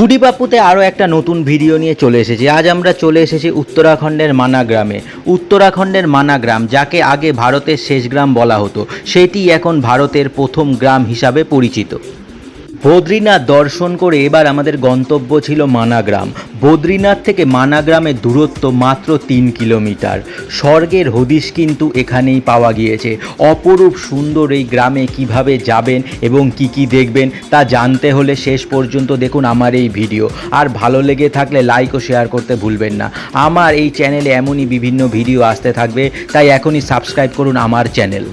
Foodie বাপুতে আরও একটা নতুন ভিডিও নিয়ে চলে এসেছি। আজ আমরা চলে এসেছি উত্তরাখণ্ডের মানা গ্রামে উত্তরাখণ্ডের মানা গ্রাম যাকে আগে ভারতের শেষ গ্রাম বলা হতো, সেটি এখন ভারতের প্রথম গ্রাম হিসাবে পরিচিত। বদ্রীনাথ দর্শন করে এবার আমাদের গন্তব্য ছিল মানাগ্রাম। বদ্রীনাথ থেকে মানাগ্রামের দূরত্ব মাত্র তিন কিলোমিটার। স্বর্গের হদিশ কিন্তু এখানেই পাওয়া গিয়েছে। অপরূপ সুন্দর এই গ্রামে কীভাবে যাবেন এবং কি কি দেখবেন তা জানতে হলে শেষ পর্যন্ত দেখুন আমার এই ভিডিও। আর ভালো লেগে থাকলে লাইক ও শেয়ার করতে ভুলবেন না। আমার এই চ্যানেলে এমনই বিভিন্ন ভিডিও আসতে থাকবে, তাই এখনই সাবস্ক্রাইব করুন আমার চ্যানেল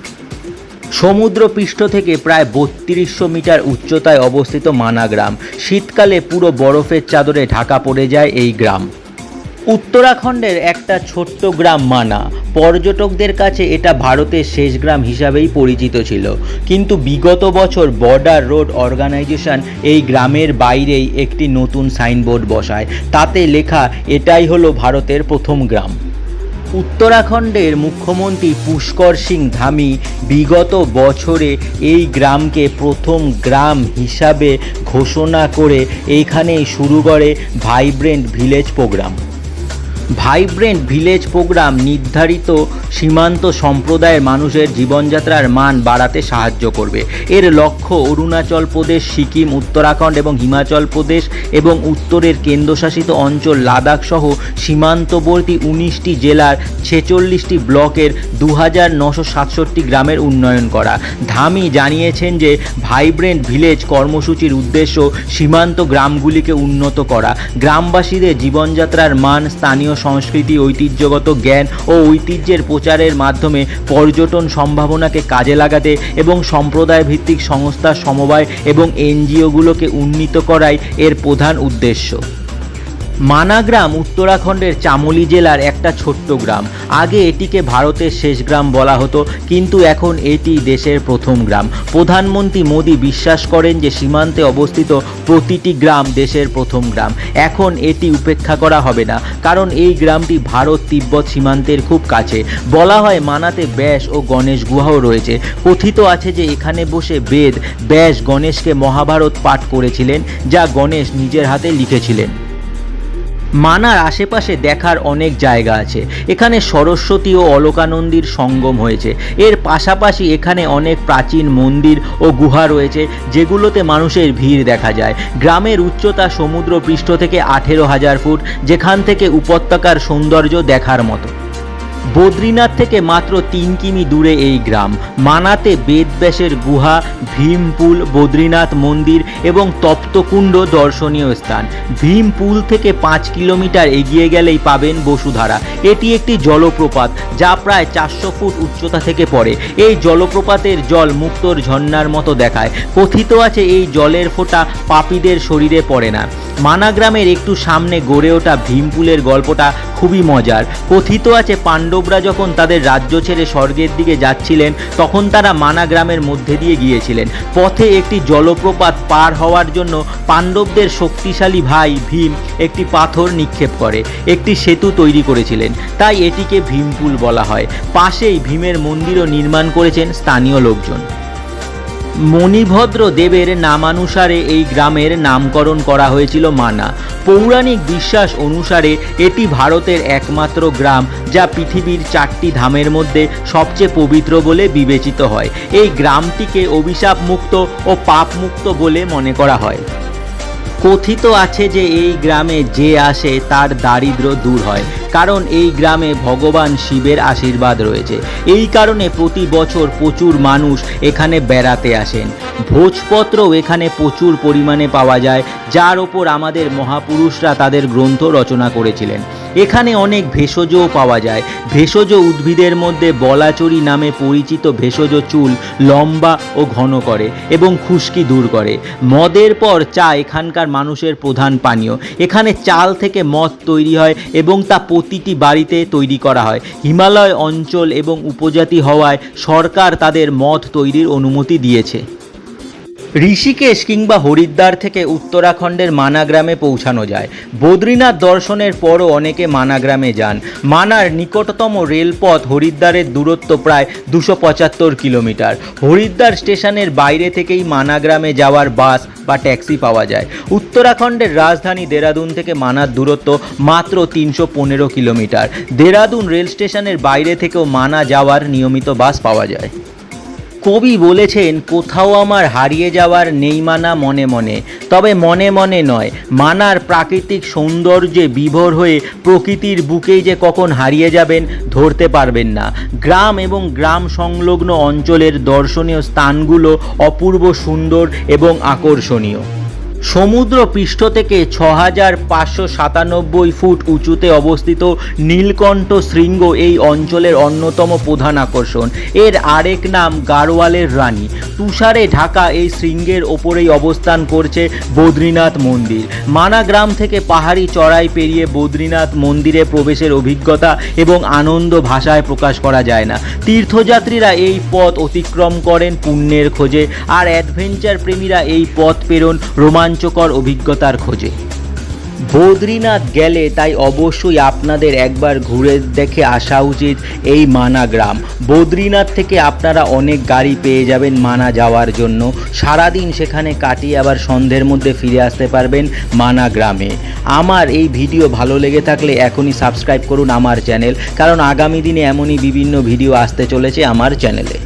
সমুদ্রপৃষ্ঠ থেকে প্রায় বত্রিশশো মিটার উচ্চতায় অবস্থিত মানা গ্রাম। শীতকালে পুরো বরফের চাদরে ঢাকা পড়ে যায় এই গ্রাম। উত্তরাখণ্ডের একটা ছোট্ট গ্রাম মানা। পর্যটকদের কাছে এটা ভারতের শেষ গ্রাম হিসাবেই পরিচিত ছিল। কিন্তু বিগত বছর বর্ডার রোড অর্গানাইজেশন এই গ্রামের বাইরেই একটি নতুন সাইনবোর্ড বসায়। তাতে লেখা, এটাই হলো ভারতের প্রথম গ্রাম। উত্তরাখণ্ডের মুখ্যমন্ত্রী পুষ্কর সিং ধামি বিগত বছরে এই গ্রামকে প্রথম গ্রাম হিসাবে ঘোষণা করে এখানেই শুরু করে vibrant village programme. Vibrant village programme নির্ধারিত সীমান্ত সম্প্রদায়ের মানুষের জীবনযাত্রার মান বাড়াতে সাহায্য করবে। এর লক্ষ্য অরুণাচল প্রদেশ, সিকিম, উত্তরাখণ্ড এবং হিমাচল প্রদেশ এবং উত্তরের কেন্দ্রশাসিত অঞ্চল লাদাখ সহ সীমান্তবর্তী উনিশটি জেলার ছেচল্লিশটি ব্লকের দু হাজার নশো সাতষট্টি গ্রামের উন্নয়ন করা। ধামি জানিয়েছেন যে ভাইব্রেন্ট ভিলেজ কর্মসূচির উদ্দেশ্য সীমান্ত গ্রামগুলিকে উন্নত করা। গ্রামবাসীদের জীবনযাত্রার মান স্থানীয় সংস্কৃতি, ঐতিহ্যগত জ্ঞান ও ঐতিহ্যের প্রচারের মাধ্যমে পর্যটন সম্ভাবনাকে কাজে লাগাতে এবং সম্প্রদায় ভিত্তিক সংস্থা, সমবায় এবং এনজিওগুলোকে উন্নীত করাই এর প্রধান উদ্দেশ্য। মানাগ্রাম, উত্তরাখণ্ডের চামোলি জেলার একটা ছোট্ট গ্রাম। আগে এটিকে ভারতের শেষ গ্রাম বলা হতো, কিন্তু এখন এটি দেশের প্রথম গ্রাম। প্রধানমন্ত্রী মোদী বিশ্বাস করেন যে, সীমান্তে অবস্থিত প্রতিটি গ্রাম দেশের প্রথম গ্রাম। এখন এটি উপেক্ষা করা হবে না, কারণ এই গ্রামটি ভারত তিব্বত সীমান্তের খুব কাছে। বলা হয়, মানাতে ব্যাস ও গণেশ গুহাও রয়েছে। কথিত আছে যে, এখানে বসে বেদ ব্যাস গণেশকে মহাভারত পাঠ করেছিলেন, যা গণেশ নিজের হাতে লিখেছিলেন। মানার আশেপাশে দেখার অনেক জায়গা আছে। এখানে সরস্বতী ও অলকানন্দীর সঙ্গম হয়েছে। এর পাশাপাশি এখানে অনেক প্রাচীন মন্দির ও গুহা রয়েছে, যেগুলোতে মানুষের ভিড় দেখা যায়। গ্রামের উচ্চতা সমুদ্র পৃষ্ঠ থেকে আঠেরো হাজার ফুট, যেখান থেকে উপত্যকার সৌন্দর্য দেখার মতো। বদ্রীনাথ থেকে মাত্র তিন কিমি দূরে এই গ্রাম। মানাতে বেদব্যাসের গুহা, ভীমপুল, বদ্রীনাথ মন্দির এবং তপ্তকুণ্ড দর্শনীয় স্থান। ভীমপুল থেকে পাঁচ কিলোমিটার এগিয়ে গেলেই পাবেন বসুধারা। এটি একটি জলপ্রপাত যা প্রায় চারশো ফুট উচ্চতা থেকে পড়ে। এই জলপ্রপাতের জল মুক্তোর ঝর্ণার মতো দেখায়। কথিত আছে এই জলের ফোঁটা পাপীদের শরীরে পড়ে না। মানা গ্রামের একটু সামনে গড়ে ওঠা ভীমপুলের গল্পটা খুবই মজার। কথিত আছে, পাণ্ডবরা যখন তাদের রাজ্য ছেড়ে স্বর্গের দিকে যাচ্ছিলেন, তখন তারা মানা গ্রামের মধ্যে দিয়ে গিয়েছিলেন। পথে একটি জলপ্রপাত পার হওয়ার জন্য পাণ্ডবদের শক্তিশালী ভাই ভীম একটি পাথর নিক্ষেপ করে, একটি সেতু তৈরি করেছিলেন। তাই এটিকে ভীমপুল বলা হয়। পাশেই ভীমের মন্দিরও নির্মাণ করেছেন স্থানীয় লোকজন। মণিভদ্র দেবের নামানুসারে এই গ্রামের নামকরণ করা হয়েছিল মানা। পৌরাণিক বিশ্বাস অনুসারে এটি ভারতের একমাত্র গ্রাম, যা পৃথিবীর চারটি ধামের মধ্যে সবচেয়ে পবিত্র বলে বিবেচিত হয়। এই গ্রামটিকে অভিশাপ মুক্ত ও পাপ মুক্ত বলে মনে করা হয়। কথিত আছে যে এই গ্রামে যে আসে তার দারিদ্র দূর হয়, কারণ এই গ্রামে ভগবান শিবের আশীর্বাদ রয়েছে। এই কারণে প্রতি বছর প্রচুর মানুষ এখানে বেড়াতে আসেন। ভোজপত্রও এখানে প্রচুর পরিমাণে পাওয়া যায়, যার ওপর আমাদের মহাপুরুষরা তাদের গ্রন্থ রচনা করেছিলেন। এখানে অনেক ভেষজও পাওয়া যায়। ভেষজ উদ্ভিদের মধ্যে বলাচরি নামে পরিচিত ভেষজ চুল লম্বা ও ঘন করে এবং খুশকি দূর করে। মদের পর চা এখানকার মানুষের প্রধান পানীয়। এখানে চাল থেকে মদ তৈরি হয় এবং তা প্রতিটি বাড়িতে তৈরি করা হয়। হিমালয় অঞ্চল এবং উপজাতি হওয়ায় সরকার তাদের মদ তৈরির অনুমতি দিয়েছে। ঋষিকেশ কিংবা হরিদ্বার থেকে উত্তরাখণ্ডের মানাগ্রামে পৌঁছানো যায়। বদ্রীনাথ দর্শনের পরও অনেকে মানাগ্রামে যান। মানার নিকটতম রেলপথ হরিদ্বারের দূরত্ব প্রায় দুশো পঁচাত্তর কিলোমিটার। হরিদ্বার স্টেশনের বাইরে থেকেই মানাগ্রামে যাওয়ার বাস বা ট্যাক্সি পাওয়া যায়। উত্তরাখণ্ডের রাজধানী দেরাদুন থেকে মানার দূরত্ব মাত্র তিনশো পনেরো কিলোমিটার। দেরাদুন রেল স্টেশনের বাইরে থেকেও মানা যাওয়ার নিয়মিত বাস পাওয়া যায়। কবি বলেছেন, কোথাও আমার হারিয়ে যাওয়ার নেই মানা মনে মনে। তবে মনে মনে নয়, মানার প্রাকৃতিক সৌন্দর্যে বিভোর হয়ে প্রকৃতির বুকেই যে কখন হারিয়ে যাবেন ধরতে পারবেন না। গ্রাম এবং গ্রাম সংলগ্ন অঞ্চলের দর্শনীয় স্থানগুলো অপূর্ব সুন্দর এবং আকর্ষণীয়। সমুদ্র পৃষ্ঠ থেকে ছ হাজার পাঁচশো সাতানব্বই ফুট উঁচুতে অবস্থিত নীলকণ্ঠ শৃঙ্গ এই অঞ্চলের অন্যতম প্রধান আকর্ষণ। এর আরেক নাম গাড়োয়ালের রানী। তুষারে ঢাকা এই শৃঙ্গের ওপরেই অবস্থান করছে বদ্রীনাথ মন্দির। মানা গ্রাম থেকে পাহাড়ি চড়াই পেরিয়ে বদ্রীনাথ মন্দিরে প্রবেশের অভিজ্ঞতা এবং আনন্দ ভাষায় প্রকাশ করা যায় না। তীর্থযাত্রীরা এই পথ অতিক্রম করেন পুণ্যের খোঁজে, আর অ্যাডভেঞ্চার প্রেমীরা এই পথ প্রেরণ রোমাঞ্চকর অভিজ্ঞতার খোঁজে। বদ্রীনাথ গেলে তাই অবশ্যই আপনাদের একবার ঘুরে দেখে আসা উচিত এই মানা গ্রাম। বদ্রীনাথ থেকে আপনারা অনেক গাড়ি পেয়ে যাবেন মানা যাওয়ার জন্য। সারাদিন সেখানে কাটিয়ে আবার সন্ধ্যের মধ্যে ফিরে আসতে পারবেন মানা গ্রামে। আমার এই ভিডিও ভালো লেগে থাকলে এখনই সাবস্ক্রাইব করুন আমার চ্যানেল, কারণ আগামী দিনে এমনই বিভিন্ন ভিডিও আসতে চলেছে আমার চ্যানেলে।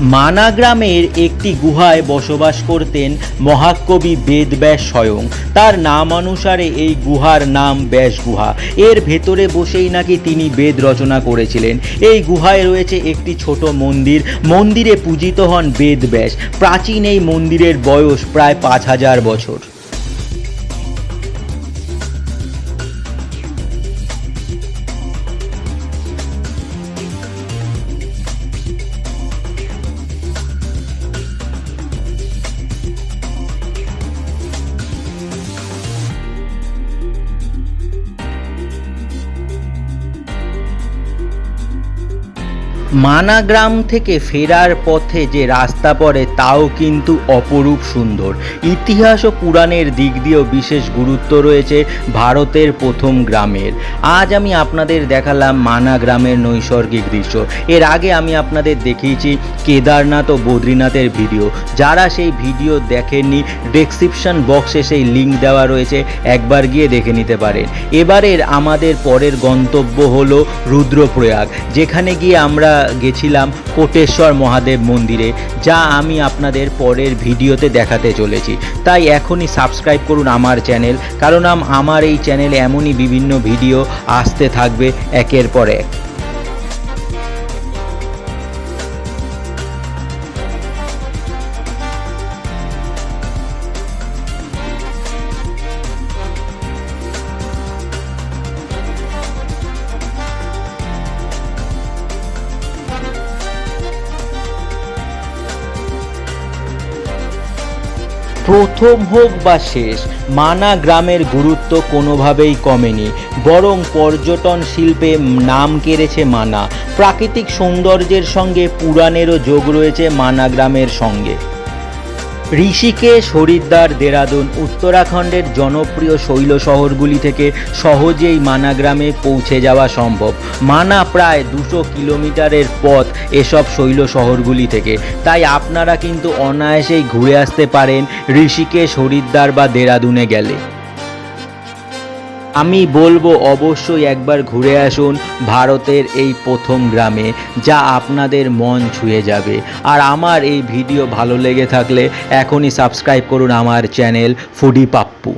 মানা গ্রামের একটি গুহায় বসবাস করতেন মহাকবি বেদব্যাস স্বয়ং। তার নাম অনুসারে এই গুহার নাম ব্যাস গুহা এর ভেতরে বসেই নাকি তিনি বেদ রচনা করেছিলেন। এই গুহায় রয়েছে একটি ছোট মন্দির। মন্দিরে পূজিত হন বেদব্যাস। প্রাচীন এই মন্দিরের বয়স প্রায় পাঁচ হাজার বছর। মানা গ্রাম থেকে ফেরার পথে যে রাস্তা পড়ে তাও কিন্তু অপরূপ সুন্দর। ইতিহাস ও পুরাণের দিক দিয়েও বিশেষ গুরুত্ব রয়েছে ভারতের প্রথম গ্রামের। আজ আমি আপনাদের দেখালাম মানা গ্রামের নৈসর্গিক দৃশ্য। এর আগে আমি আপনাদের দেখিয়েছি কেদারনাথ ও বদ্রীনাথের ভিডিও। যারা সেই ভিডিও দেখেননি ডেসক্রিপশন বক্সে সেই লিঙ্ক দেওয়া রয়েছে, একবার গিয়ে দেখে নিতে পারেন। এবারের আমাদের পরের গন্তব্য হলো রুদ্রপ্রয়াগ, যেখানে গিয়ে আমরা গেছিলাম কোটেশ্বর মহাদেব মন্দিরে, যা আমি আপনাদের পরের ভিডিওতে দেখাতে চলেছি। তাই এখনই সাবস্ক্রাইব করুন আমার চ্যানেল, কারণ আম- আমার এই চ্যানেলে এমনই বিভিন্ন ভিডিও আসতে থাকবে একের পর এক। প্রথম হোক বা শেষ, মানা গ্রামের গুরুত্ব কোনোভাবেই কমেনি। বরং পর্যটন শিল্পে নাম কেড়েছে মানা। প্রাকৃতিক সৌন্দর্যের সঙ্গে পুরাণেরও যোগ রয়েছে মানা গ্রামের সঙ্গে। ঋষিকেশ, হরিদ্বার, দেরাদুন, উত্তরাখণ্ডের জনপ্রিয় শৈল শহরগুলি থেকে সহজেই মানা গ্রামে পৌঁছে যাওয়া সম্ভব। মানা প্রায় দুশো কিলোমিটারের পথ এসব শৈল শহরগুলি থেকে। তাই আপনারা কিন্তু অনায়াসেই ঘুরে আসতে পারেন ঋষিকেশ, হরিদ্বার বা দেরাদুনে গেলে। আমি বলব অবশ্যই একবার ঘুরে আসুন ভারতের এই প্রথম গ্রামে, যা আপনাদের মন ছুঁয়ে যাবে। আর আমার এই ভিডিও ভালো লেগে থাকলে এখনই সাবস্ক্রাইব করুন আমার চ্যানেল ফুডি পাপ্পু।